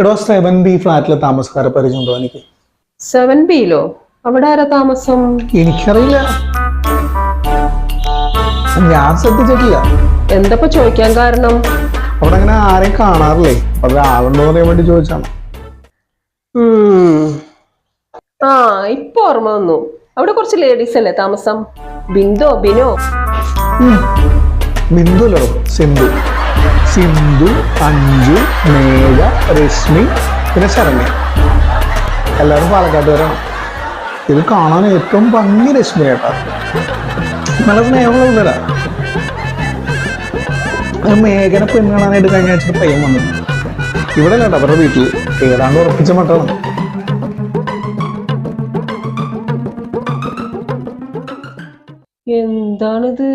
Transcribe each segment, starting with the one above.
എടോ seven B ഫ്ലാറ്റിലെ താമസക്കാരെ പരിചയമുണ്ടോ എനിക്ക്? സെവൻ ബിയിലോ അവിടെ ആരാ താമസം? എനിക്കറിയില്ല. ഞാൻ ശ്രദ്ധിച്ചിട്ടില്ല. എന്തപ്പോ ചോദിക്കാൻ കാരണം? അവിടെ അങ്ങനെ ആരെയും കാണാറില്ലേ? അത് ആളുണ്ടോ അറിയാൻ വേണ്ടി ചോദിച്ചാണ് ആ ഇപ്പൊ ഓർമ്മ വന്നു. അവിടെ കുറച്ച് ലേഡീസ് അല്ലേ താമസം? ബിന്ദോ ബിനോ? ബിന്ദു അല്ലോ സിന്ധു. സിന്ധു അഞ്ജു മേഘ രശ്മി പിന്നെ ശരണ്യ. എല്ലാവരും പാലക്കാട്ടുകാരാണ്. ഇത് കാണാൻ ഏറ്റവും ഭംഗി രശ്മി കേട്ടാ നല്ല സ്നേഹമുള്ള മേഘന പെണ്ണ് കാണാനായിട്ട് കഴിഞ്ഞ ആഴ്ച പയ്യൻ വന്നു. ഇവിടെ അല്ല അവരുടെ വീട്ടിൽ ഏതാണ്ട് ഉറപ്പിച്ച മട്ടാണ്. എന്താണിത്?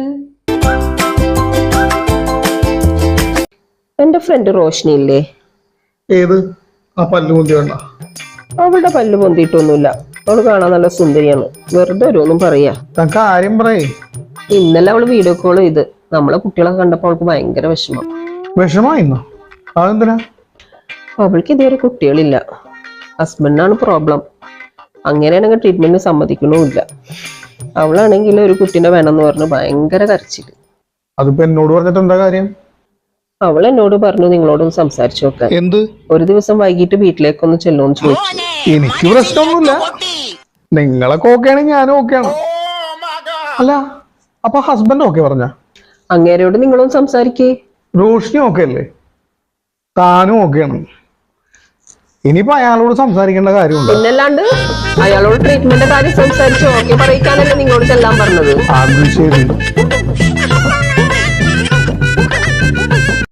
എന്റെ ഫ്രണ്ട് റോഷ്നി ഇല്ലേ? ഏത്? ആ പല്ല് പൊന്തി വേണ്ട അവളുടെ പല്ല് പൊന്തിയിട്ടൊന്നുമില്ല. അവൾ കാണാൻ നല്ല സുന്ദരിയാണ്. വെറുതെ ഓരോന്നും പറയാ. കാര്യം പറയേ. ഇന്നലെ അവൾ വീഡിയോ കോൾ ചെയ്ത്. നമ്മളെ കുട്ടികളെ കണ്ടപ്പോ അവൾക്ക് ഭയങ്കര വിഷമം. അതെന്തിനാ? അവൾക്ക് ഇതുവരെ കുട്ടികളില്ല. ഹസ്ബൻഡിനാണ് പ്രോബ്ലം അങ്ങനെയാണെങ്കിൽ ട്രീറ്റ്മെന്റ് സമ്മതിക്കണമില്ല അവളാണെങ്കിൽ ഒരു കുട്ടീനെ വേണമെന്ന് പറഞ്ഞ് ഭയങ്കര കരച്ചിൽ. അതിപ്പോ എന്നോട് പറഞ്ഞിട്ട് എന്താ കാര്യം? അവൾ എന്നോട് പറഞ്ഞു നിങ്ങളോടൊന്ന് സംസാരിച്ചു നോക്കാൻ എന്ത്? ഒരു ദിവസം വൈകിട്ട് വീട്ടിലേക്കൊന്ന് ചെല്ലുമെന്ന് ചോദിച്ചു. എനിക്ക് പ്രശ്നമൊന്നുമില്ല. നിങ്ങളൊക്കെ ഓക്കെയാണെങ്കിൽ ഞാനും ഓക്കെയാണ്. അല്ല അപ്പൊ ഹസ്ബൻഡ് ഓക്കെ പറഞ്ഞ? അങ്ങേരോട് നിങ്ങളൊന്ന് സംസാരിക്കേ. റോഷിനി ഓക്കെ അല്ലേ താനും ഓക്കെയാണ്. ഇനിയിപ്പോ അയാളോട് സംസാരിക്കേണ്ട കാര്യമുണ്ട്? പിന്നല്ലാണ്ട് അയാളോട് ട്രീറ്റ്മെന്റ് കാര്യം സംസാരിച്ച് ഓക്കെ പറയിക്കാനല്ലേ നിങ്ങളോട് ചെല്ലാൻ പറഞ്ഞത്. അത് ശരി.